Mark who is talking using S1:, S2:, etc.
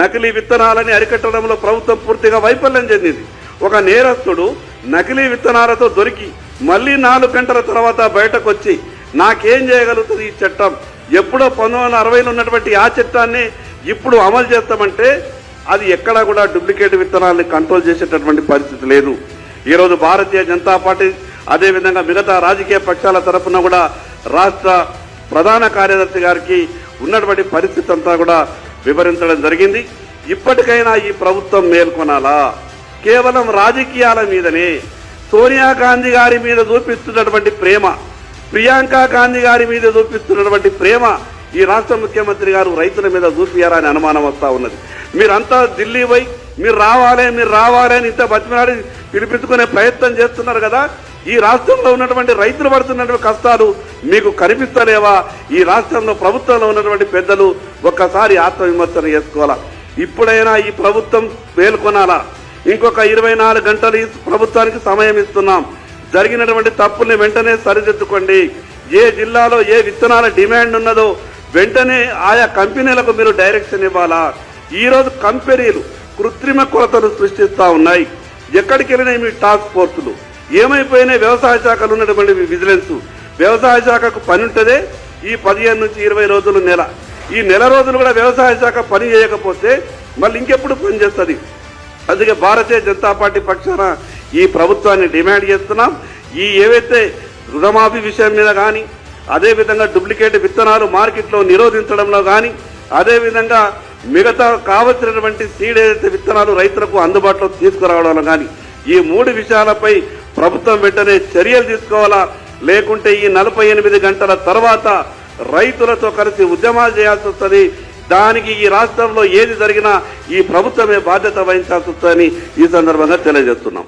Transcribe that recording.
S1: నకిలీ విత్తనాలని అరికట్టడంలో ప్రభుత్వం పూర్తిగా వైఫల్యం చెందింది. ఒక నేరస్తుడు నకిలీ విత్తనాలతో దొరికి మళ్ళీ నాలుగు గంటల తర్వాత బయటకు వచ్చి నాకేం చేయగలుగుతుంది ఈ చట్టం? ఎప్పుడో పంతొమ్మిది వందల అరవైలో ఉన్నటువంటి ఆ చట్టాన్ని ఇప్పుడు అమలు చేస్తామంటే అది ఎక్కడా కూడా డూప్లికేట్ విత్తనాలని కంట్రోల్ చేసేటటువంటి పరిస్థితి లేదు. ఈరోజు భారతీయ జనతా పార్టీ అదేవిధంగా మిగతా రాజకీయ పక్షాల తరఫున కూడా రాష్ట్ర ప్రధాన కార్యదర్శి గారికి ఉన్నటువంటి పరిస్థితి అంతా కూడా వివరించడం జరిగింది. ఇప్పటికైనా ఈ ప్రభుత్వం మేల్కొనాలా? కేవలం రాజకీయాల మీదనే సోనియా గాంధీ గారి మీద చూపిస్తున్నటువంటి ప్రేమ ప్రియాంక గాంధీ గారి మీద చూపిస్తున్నటువంటి ప్రేమ ఈ రాష్ట్ర ముఖ్యమంత్రి గారు రైతుల మీద చూపియారా అని అనుమానం వస్తూ ఉన్నది. మీరంతా ఢిల్లీ పోయి మీరు రావాలి మీరు రావాలి అని ఇంత బతిమలాడి పిలిపించుకునే ప్రయత్నం చేస్తున్నారు కదా. ఈ రాష్ట్రంలో ఉన్నటువంటి రైతులు పడుతున్నటువంటి కష్టాలు మీకు కనిపిస్తలేవా? ఈ రాష్ట్రంలో ప్రభుత్వంలో ఉన్నటువంటి పెద్దలు ఒక్కసారి ఆత్మవిమర్శన చేసుకోవాలా? ఇప్పుడైనా ఈ ప్రభుత్వం మేల్కొనాలా? ఇంకొక ఇరవై నాలుగు గంటలు ఈ ప్రభుత్వానికి సమయం ఇస్తున్నాం. జరిగినటువంటి తప్పుల్ని వెంటనే సరిదిద్దుకోండి. ఏ జిల్లాలో ఏ విత్తనాల డిమాండ్ ఉన్నదో వెంటనే ఆయా కంపెనీలకు మీరు డైరెక్షన్ ఇవ్వాలా? ఈరోజు కంపెనీలు కృత్రిమ కొరతలు సృష్టిస్తూ ఉన్నాయి. ఎక్కడికి వెళ్ళినాయి మీ టాస్క్ ఫోర్సులు. ఏమైపోయినాయి వ్యవసాయ శాఖలు ఉన్నటువంటి విజిలెన్స్. వ్యవసాయ శాఖకు పని ఉంటుందే ఈ పదిహేను నుంచి ఇరవై రోజులు నెల. ఈ నెల రోజులు కూడా వ్యవసాయ శాఖ పని చేయకపోతే మళ్ళీ ఇంకెప్పుడు పని చేస్తుంది? అందుకే భారతీయ జనతా పార్టీ పక్షాన ఈ ప్రభుత్వాన్ని డిమాండ్ చేస్తున్నాం. ఈ ఏవైతే రుణమాఫీ విషయం మీద కానీ అదేవిధంగా డూప్లికేట్ విత్తనాలు మార్కెట్లో నిరోధించడంలో కానీ అదేవిధంగా మిగతా కావలసినటువంటి సీడ్ ఏదైతే విత్తనాలు రైతులకు అందుబాటులో తీసుకురావడంలో కానీ ఈ మూడు విషయాలపై ప్రభుత్వం వెంటనే చర్యలు తీసుకోవాలా? లేకుంటే ఈ నలభై ఎనిమిది గంటల తర్వాత రైతులతో కలిసి ఉద్యమాలు చేయాల్సి వస్తుంది. దానికి ఈ రాష్ట్రంలో ఏది జరిగినా ఈ ప్రభుత్వమే బాధ్యత వహించాల్సి వస్తుందని ఈ సందర్భంగా తెలియజేస్తున్నాం.